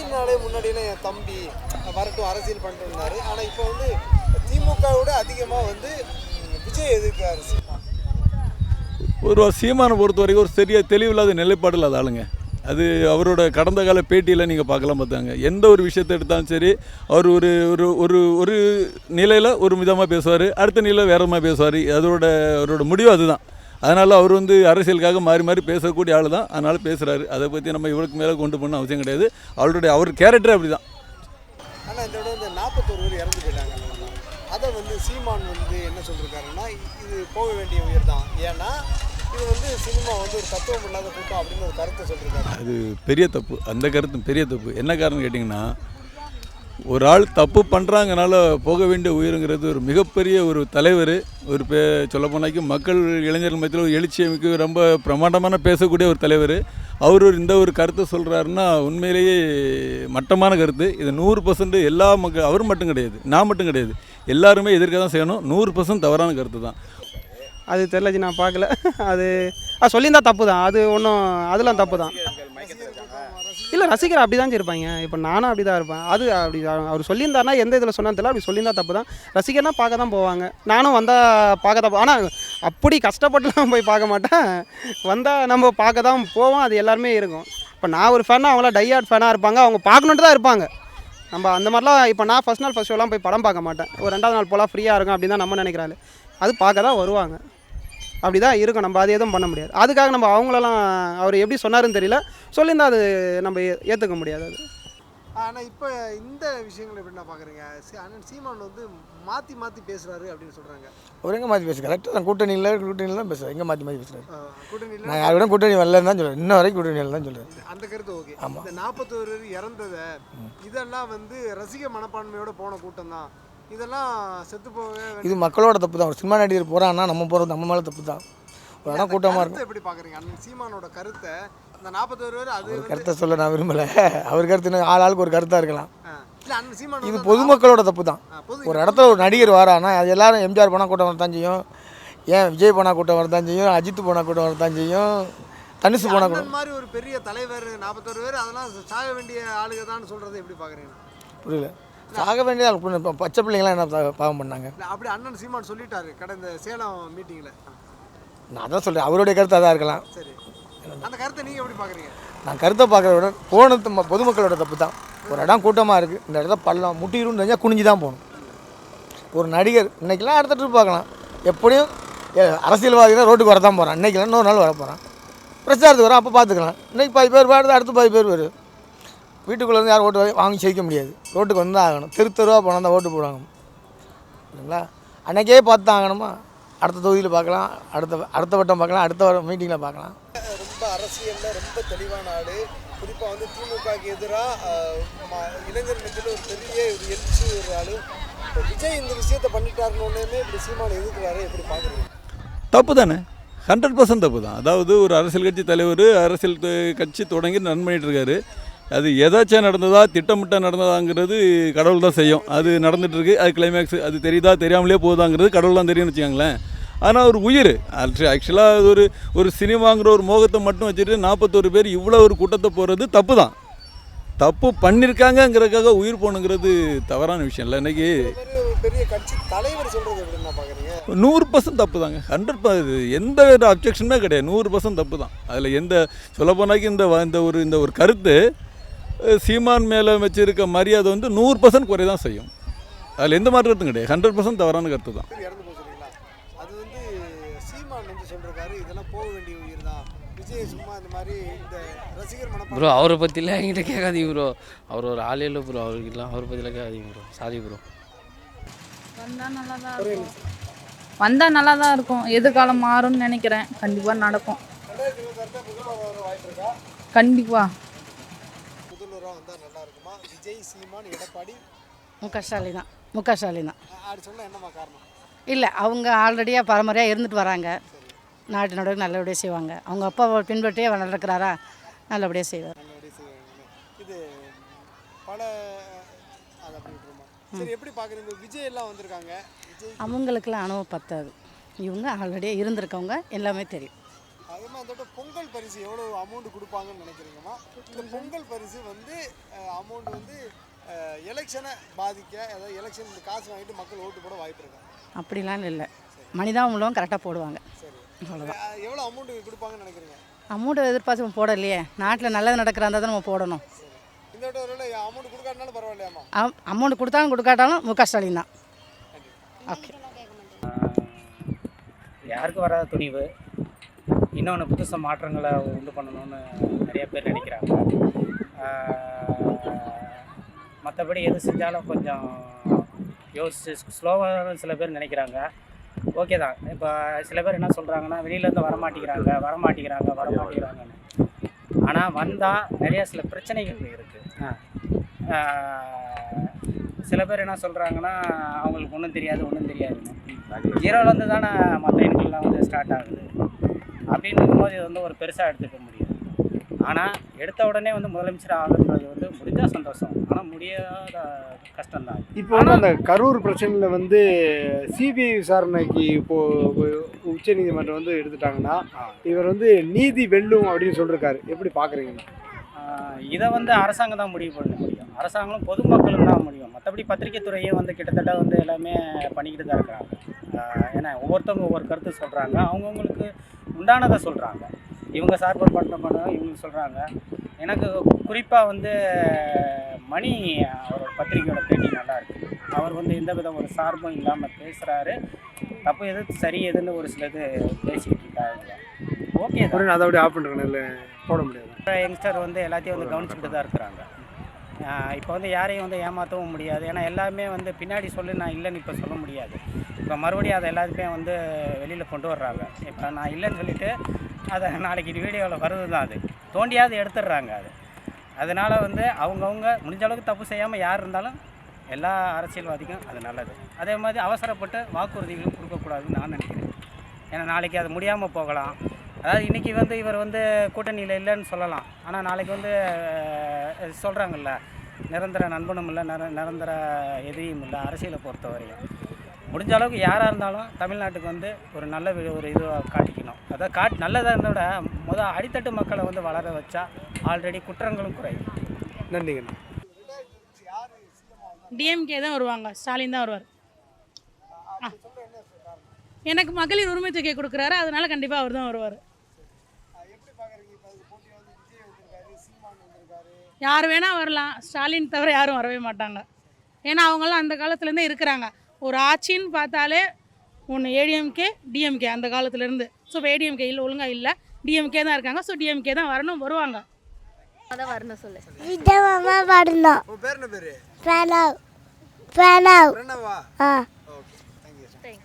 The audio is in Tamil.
விஜய்னாலே முன்னாடியெல்லாம் என் தம்பி வரட்டும் அரசியல் பண்ணிட்டு இருந்தாரு ஆனால் இப்போ வந்து திமுகவோட அதிகமாக வந்து விஜய் எதிர்க்கிறாரு சீமான் ஒரு சீமானை பொறுத்த வரைக்கும் ஒரு சரியாக தெளிவில்லாத நிலைப்பாடு இல்லாத ஆளுங்க. அது அவரோட கடந்த கால பேட்டியில் நீங்கள் பார்க்கலாம் பார்த்தாங்க. எந்த ஒரு விஷயத்தை எடுத்தாலும் சரி அவர் ஒரு ஒரு ஒரு ஒரு நிலையில் ஒரு விதமாக பேசுவார் அடுத்த நிலையில் வேறமாக மாதிரி பேசுவார். அதோட அவரோட முடிவு அதுதான். அதனால் அவர் வந்து அரசியலுக்காக மாறி மாறி பேசக்கூடிய ஆள் தான். அதனால் பேசுகிறாரு அதை பற்றி நம்ம இவருக்கு மேலே கொண்டு போகணும் அவசியம் கிடையாது. அவருடைய அவர் கேரக்டர் அப்படி தான் ஆனால் இந்த விட வந்து நாற்பத்தோரு பேர் இறந்து போயிட்டாங்க. அதை வந்து சீமான் வந்து என்ன சொல்லியிருக்காருன்னா இது போக வேண்டிய உயிர் தான். ஏன்னா இது வந்து சினிமா வந்து ஒரு தத்துவம் இல்லாத கூட்டம் அப்படின்னு ஒரு கருத்தை சொல்லியிருக்காரு அது பெரிய தப்பு. அந்த கருத்து பெரிய தப்பு. என்ன காரணம் கேட்டிங்கன்னா ஒரு ஆள் தப்பு பண்ணுறாங்கனால போக வேண்டிய உயிருங்கிறது ஒரு மிகப்பெரிய ஒரு தலைவர். ஒரு பே சொல்லப்போனாக்கி மக்கள் இளைஞர்கள் மத்தியில் ஒரு எழுச்சியமைக்கு ரொம்ப பிரமாண்டமான பேசக்கூடிய ஒரு தலைவர். அவர் ஒரு இந்த ஒரு கருத்தை சொல்கிறாருன்னா உண்மையிலேயே மட்டமான கருத்து. இது நூறு பர்சன்ட் எல்லா மக்கள் அவர் மட்டும் கிடையாது நான் மட்டும் கிடையாது. எல்லாருமே எதிர்க்க தான் செய்யணும். நூறு பர்சன்ட் தவறான கருத்து தான். அது தெரிலஜி நான் பார்க்கல. அது அது சொல்லியிருந்தா தப்பு தான். அது ஒன்றும் அதெல்லாம் தப்பு தான். இல்லை ரசிகர் அப்படி தான் இருப்பாங்க. இப்போ நானும் அப்படி தான் இருப்பேன். அது அப்படி அவர் சொல்லியிருந்தாருனா எந்த இதில் சொன்னான்னு தெரியல. அப்படி சொல்லியிருந்தா தப்பு தான் ரசிகர்னா பார்க்க தான் போவாங்க. நானும் வந்தால் பார்க்க தான் ஆனால் அப்படி கஷ்டப்பட்டுலாம் போய் பார்க்க மாட்டேன். வந்தால் நம்ம பார்க்க தான் போவோம். அது எல்லாருமே இருக்கும். இப்போ நான் ஒரு ஃபேனாக அவங்களாம் டையார்ட் ஃபேனாக இருப்பாங்க. அவங்க பார்க்கணுன்ட்டு தான் இருப்பாங்க. நம்ம அந்த மாதிரிலாம் இப்போ நான் ஃபஸ்ட் நாள் ஃபஸ்ட் ஷோலாம் போய் படம் பார்க்க மாட்டேன். ஒரு ரெண்டாவது நாள் போலாம் ஃப்ரீயாக இருக்கும் அப்படின்னு தான் நம்ம நினைக்கிறாரு அது பார்க்க தான் வருவாங்க. அப்படி தான் இருக்கும் நம்ம அது எதுவும் பண்ண முடியாது. அதுக்காக நம்ம அவங்களெல்லாம் அவர் எப்படி சொன்னாருன்னு தெரியல. சொல்லியிருந்தா அது நம்ம ஏற்றுக்க முடியாது அது. ஆனால் இப்போ இந்த விஷயங்களை எப்படி நான் பார்க்குறீங்க அண்ணன் சீமான் வந்து மாற்றி மாற்றி பேசுகிறாரு அப்படின்னு சொல்கிறாங்க அவர் எங்கே மாற்றி பேசுகிறார் கரெக்டாக தான். கூட்டணியில் கூட்டணியில் தான் பேசுகிறார் எங்கே மாற்றி மாற்றி பேசுகிறார் கூட்டணியில் நான் யாரோட கூட்டணி வரலன்னு தான் சொல்கிறேன் இன்ன வரைக்கும் கூட்டணியில் தான் சொல்கிறேன் அந்த கருத்து ஓகே. ஆமா. இந்த நாற்பத்தோரு இறந்ததை இதெல்லாம் வந்து ரசிக மனப்பான்மையோட போன கூட்டம் தான். இதெல்லாம் செத்து போக இது மக்களோட தப்பு தான் ஒரு சினிமா நடிகர் போகிறான்னா நம்ம போகிறது நம்ம மேலே தப்பு தான் ஒரு இடம் கூட்டமாக இருக்கும் எப்படி பார்க்குறீங்க அண்ணன் சீமானோட கருத்தை இந்த நாற்பத்தோரு பேர் அது வந்து கருத்தை சொல்ல நான் விரும்பலை. அவர் கருத்து ஆள் ஆளுக்கு ஒரு கருத்தாக இருக்கலாம். இது பொதுமக்களோட தப்பு தான் ஒரு இடத்துல ஒரு நடிகர் வரானா அது எல்லாரும் எம்ஜிஆர் போனால் கூட்டம் வரத்தான் செய்யும். ஏன் விஜய் போனால் கூட்டம் வரத்தான் செய்யும்? அஜித் போனால் கூட்டம் வரத்தான் செய்யும்? தனுசு போனால் கூட்டம் மாதிரி ஒரு பெரிய தலைவர் நாற்பத்தோரு பேர் அதெல்லாம் சாக வேண்டிய ஆளுங்க தான் சொல்றதை எப்படி பார்க்குறீங்க புரியல. சாக வேண்டிய ஆள் பொண்ணு. இப்ப பச்சை பிள்ளைங்களாம் என்ன பாவம் பண்ணாங்க? அப்படி அண்ணன் சீமான் சொல்லிட்டாரு. கடந்த சேலம் மீட்டிங்கில் நான் அதான் சொல்கிறேன் அவருடைய கருத்து அதாக இருக்கலாம். சரி. அந்த கருத்தை நீங்கள் எப்படி பார்க்குறீங்க நான் கருத்தை பார்க்குறத விட போனது பொதுமக்களோட தப்பு தான் ஒரு இடம் கூட்டமாக இருக்குது இந்த இடத்துல பள்ளம் முட்டிருன்னு தெரிஞ்சால் குனிஞ்சு தான் போகணும். ஒரு நடிகர் இன்னைக்கெல்லாம் அடுத்த ட்ரிப் பார்க்கலாம். எப்படியும் எ- அரசியல்வாதிகள் ரோட்டுக்கு வரதான் போகிறான் இன்றைக்கெல்லாம் இன்னொரு நாள் வர போகிறான் பிரச்சாரத்துக்கு வரான் அப்போ பார்த்துக்கலாம். இன்றைக்கி பாதி பேர் வருது அடுத்து பாதி பேர் வரும் வீட்டுக்குள்ளே இருந்து யாரும் ஓட்டு வாங்கி ஜெயிக்க முடியாது. ரோட்டுக்கு வந்து தான் ஆகணும். தெரு தெருவாக போனால் தான் ஓட்டு போடுவாங்க. சரிங்களா அன்றைக்கே பார்த்து தான் ஆகணுமா? அடுத்த தொகுதியில் பார்க்கலாம். அடுத்த அடுத்த வட்டம் பார்க்கலாம். அடுத்த மீட்டிங்கில் பார்க்கலாம். ரொம்ப அரசியலில் ரொம்ப தெளிவான ஆள். குறிப்பாக வந்து திமுகவுக்கு எதிராக இளைஞர் மத்தியில் ஒரு பெரிய ஒரு எழுச்சி ஒரு ஆள். இப்போ விஜய் இந்த விஷயத்தை பண்ணிட்டாருன்னு உடனே இப்படி சீமான் எதிர்க்கிறாரு எப்படி பார்க்குறீங்க? தப்பு தானே? ஹண்ட்ரட் பர்சன்ட் தப்பு தான். அதாவது ஒரு அரசியல் கட்சி தலைவர் அரசியல் கட்சி தொடங்கி ரன் பண்ணிட்டு இருக்காரு. அது எதாச்சும் நடந்ததா திட்டமிட்ட நடந்ததாங்கிறது கடவுள் தான் செய்யும். அது நடந்துகிட்ருக்கு அது கிளைமேக்ஸ் அது தெரியுதா தெரியாமலே போகுதாங்கிறது கடவுள் தான் தெரியும்னு வச்சுக்கோங்களேன். ஆனால் ஒரு உயிர் ஆக்சுவலாக அது ஒரு ஒரு சினிமாங்கிற ஒரு மோகத்தை மட்டும் வச்சுட்டு நாற்பத்தோரு பேர் இவ்வளோ ஒரு கூட்டத்தை போகிறது தப்பு தான். தப்பு பண்ணியிருக்காங்கங்கிறதுக்காக உயிர் போகணுங்கிறது தவறான விஷயம் இல்லை. இன்றைக்கி பெரிய கட்சி தலைவர் சொல்கிறது பார்க்குறீங்க நூறு பர்சன்ட் தப்பு தாங்க. ஹண்ட்ரட் இது எந்த அப்ஜெக்ஷனுமே கிடையாது. நூறு பர்சன்ட் தப்பு தான். அதில் எந்த சொல்லப்போனாக்கி இந்த இந்த ஒரு இந்த ஒரு கருத்து சீமான் மேலே வச்சிருக்க மரியாதை வந்து நூறு பர்சன்ட் குறை தான் செய்யும். அதில் எந்த மாற்று கருத்தும் கிடையாது. ஹண்ட்ரட் பர்சன்ட் தவறான கருத்து தான். பேர் இறந்து போச்சுங்களா? அது வந்து சீமான் வந்து சொல்லிருக்காரு இதெல்லாம் போக வேண்டிய உயிர் தான். விஜய் சும்மா இந்த மாதிரி இந்த ரசிகர் மனப்பான்மை ப்ரோ அவரை பற்றிலாம் என்கிட்ட கேட்காதீங்க ப்ரோ. அவர் ஒரு ஆளே இல்லை ப்ரோ அவருக்கெல்லாம் அவரை பற்றிலாம் கேட்காதீங்க ப்ரோ. Sorry bro. வந்தால் நல்லா தான் இருக்கும். வந்தால் நல்லா தான் இருக்கும் எதிர்காலம் மாறும்னு நினைக்கிறேன். கண்டிப்பாக நடக்கும். கண்டிப்பாக முதல்வராக வந்தால் நல்லா இருக்குமா? விஜய் சீமான் எடப்பாடி? முக ஸ்டாலின் தான் முக ஸ்டாலின் தான் அப்படி சொன்னால் என்னம்மா காரணம்? இல்லை அவங்க ஆல்ரெடியாக பரம்பரையாக இருந்துட்டு வராங்க. நாட்டு நடக்கு நல்லபடியாக செய்வாங்க. அவங்க அப்பா பின்பற்றியே அவர் நடக்கிறாரா? நல்லபடியாக செய்வார். இது பல சரி எப்படி பார்க்குறீங்க விஜய் எல்லாம் வந்திருக்காங்க. விஜய் அவங்களுக்கெல்லாம் அனுபவம் பத்தாது. இவங்க ஆல்ரெடியாக இருந்திருக்கவங்க எல்லாமே தெரியும். அதே மாதிரி அந்த பொங்கல் பரிசு எவ்வளோ அமௌண்ட் கொடுப்பாங்கன்னு நினைக்கிறீங்கம்மா? இந்த பொங்கல் பரிசு வந்து அமௌண்ட் வந்து எலெக்ஷனை பாதிக்க அதாவது எலெக்ஷன் இந்த காசு வாங்கிட்டு மக்கள் ஓட்டு போட வாய்ப்பு இருக்கா? அப்படிலாம் இல்லை. மனிதாபமுள்ளவங்க கரெக்டாக போடுவாங்க. சரி. அவ்வளோதான் எவ்வளோ அமௌண்ட் கொடுப்பாங்கன்னு நினைக்கிறீங்க? அமௌண்ட் எதிர்பார்த்து நம்ம போடலையே. நாட்டில் நல்லது நடக்கிறா இருந்தால் தான் நம்ம போடணும். இந்த தடவை ஒருவேளை அமௌண்ட் கொடுக்காட்டினாலும் பரவாயில்லையாம்மா? அமௌண்ட் கொடுத்தாலும் கொடுக்காட்டாலும் முக ஸ்டாலின் தான். ஓகே யாருக்கு வராத துணிவு. இன்னொன்று புதுசு மாற்றங்களை உண்டு பண்ணணும்னு நிறைய பேர் நினைக்கிறாங்க. மற்றபடி எது செஞ்சாலும் கொஞ்சம் யோசிச்சு ஸ்லோவாக சில பேர் நினைக்கிறாங்க. ஓகே தான். இப்போ சில பேர் என்ன சொல்கிறாங்கன்னா வெளியிலேருந்து வரமாட்டேங்கிறாங்க வரமாட்டேங்கிறாங்க வரமாட்டேங்கிறாங்கன்னு. ஆனால் வந்தால் நிறைய சில பிரச்சனைகள் இருக்குது சில பேர் என்ன சொல்கிறாங்கன்னா அவங்களுக்கு ஒன்றும் தெரியாது ஒன்றும் தெரியாதுன்னு. ஜீரோலேருந்து தானே மற்ற எண்கள்லாம் வந்து ஸ்டார்ட் ஆகுது. அப்படின்னு இருக்கும்போது இது வந்து ஒரு பெருசாக எடுத்துக்க முடியாது. ஆனால் எடுத்த உடனே வந்து முதலமைச்சர் ஆகுன்றது வந்து முடிஞ்சால் சந்தோஷம். ஆனால் முடியாத கஷ்டம்தான். இப்போ வந்து அந்த கரூர் பிரச்சனையில் வந்து சிபிஐ விசாரணைக்கு இப்போ உச்ச நீதிமன்றம் வந்து எடுத்துட்டாங்கன்னா இவர் வந்து நீதி வெல்லும் அப்படின்னு சொல்லிருக்காரு. எப்படி பார்க்குறீங்க இதை வந்து அரசாங்கம் தான் முடிவு பண்ண முடியும். அரசாங்கம் பொதுமக்களும் தான் முடியும். மற்றபடி பத்திரிகை துறையே வந்து கிட்டத்தட்ட வந்து எல்லாமே பண்ணிக்கிட்டு தான் இருக்கிறாங்க ஏன்னா ஒவ்வொருத்தவங்க ஒவ்வொரு கருத்து சொல்கிறாங்க அவங்கவுங்களுக்கு உண்டானதை சொல்கிறாங்க இவங்க சார்பு பண்ண பண்ண இவங்க சொல்கிறாங்க எனக்கு குறிப்பாக வந்து மணி அவரோட பத்திரிகையோட பேட்டி நல்லா இருக்கு. அவர் வந்து எந்த வித ஒரு சார்பும் இல்லாமல் பேசுகிறாரு தப்பு எது சரி எதுன்னு ஒரு சிலது பேசிக்கிட்டு இருக்காங்க ஓகே அதை அப்படியே ஆஃப் பண்ணுறேன் இல்லை போட முடியாது. யங்ஸ்டர் வந்து எல்லாத்தையும் வந்து கவனிச்சுக்கிட்டு தான் இருக்கிறாங்க. இப்போ வந்து யாரையும் வந்து ஏமாற்றவும் முடியாது. ஏன்னா எல்லாமே வந்து பின்னாடி சொல்லி நான் இல்லைன்னு இப்போ சொல்ல முடியாது. இப்போ மறுபடியும் அதை எல்லாத்தையுமே வந்து வெளியில் கொண்டு வர்றாங்க. இப்போ நான் இல்லைன்னு சொல்லிட்டு அதை நாளைக்கு வீடியோவில் வருது தான் அது. தோண்டியாவது எடுத்துடுறாங்க அது. அதனால் வந்து அவங்கவுங்க முடிஞ்ச அளவுக்கு தப்பு செய்யாமல் யார் இருந்தாலும் எல்லா அரசியல்வாதிக்கும் அது நல்லது. அதே மாதிரி அவசரப்பட்டு வாக்குறுதிகளும் கொடுக்கக்கூடாதுன்னு நான் நினைக்கிறேன். ஏன்னா நாளைக்கு அது முடியாமல் போகலாம். அதாவது இன்றைக்கி வந்து இவர் வந்து கூட்டணியில் இல்லைன்னு சொல்லலாம். ஆனால் நாளைக்கு வந்து சொல்கிறாங்கல்ல நிரந்தர நண்பனும் இல்லை நிர நிரந்தர எதிரியும் இல்லை அரசியலை பொறுத்தவரையும் முடிஞ்ச அளவுக்கு யாராக இருந்தாலும் தமிழ்நாட்டுக்கு வந்து ஒரு நல்ல ஒரு இது காட்டிக்கணும். அதாவது காட் நல்லதாக இருந்ததை விட முதல் அடித்தட்டு மக்களை வந்து வளர வச்சா ஆல்ரெடி குற்றங்களும் குறையும். நன்றிங்க. டிஎம்கே தான் வருவாங்க. ஸ்டாலின் தான் வருவார். எனக்கு மகளிர் உரிமை தொகை கொடுக்குறாரு. அதனால கண்டிப்பாக அவர் தான் வருவார் எப்படி பார்க்குறீங்க இப்போ அதுக்கு போட்டி வந்து விஜய் வந்திருக்காரு சீமான் வந்திருக்காரு யார் வேணால் வரலாம். ஸ்டாலின் தவிர யாரும் வரவே மாட்டாங்க. ஏன்னா அவங்களாம் அந்த காலத்துலேருந்தே இருக்கிறாங்க. ஒரு ஆட்சின்னு பார்த்தாலே ஒன்று ஏடிஎம்கே டிஎம்கே அந்த காலத்துலேருந்து. ஸோ இப்போ ஏடிஎம்கே இல்லை ஒழுங்காக இல்லை. டிஎம்கே தான் இருக்காங்க. ஸோ டிஎம்கே தான் வரணும் வருவாங்க. அதான் வரணும் சொல்லு. விஜய் மாமா பாடணும் உன் பேர் என்ன பேர்? பிரணவ். பிரணவ். பிரணவா? ஆ.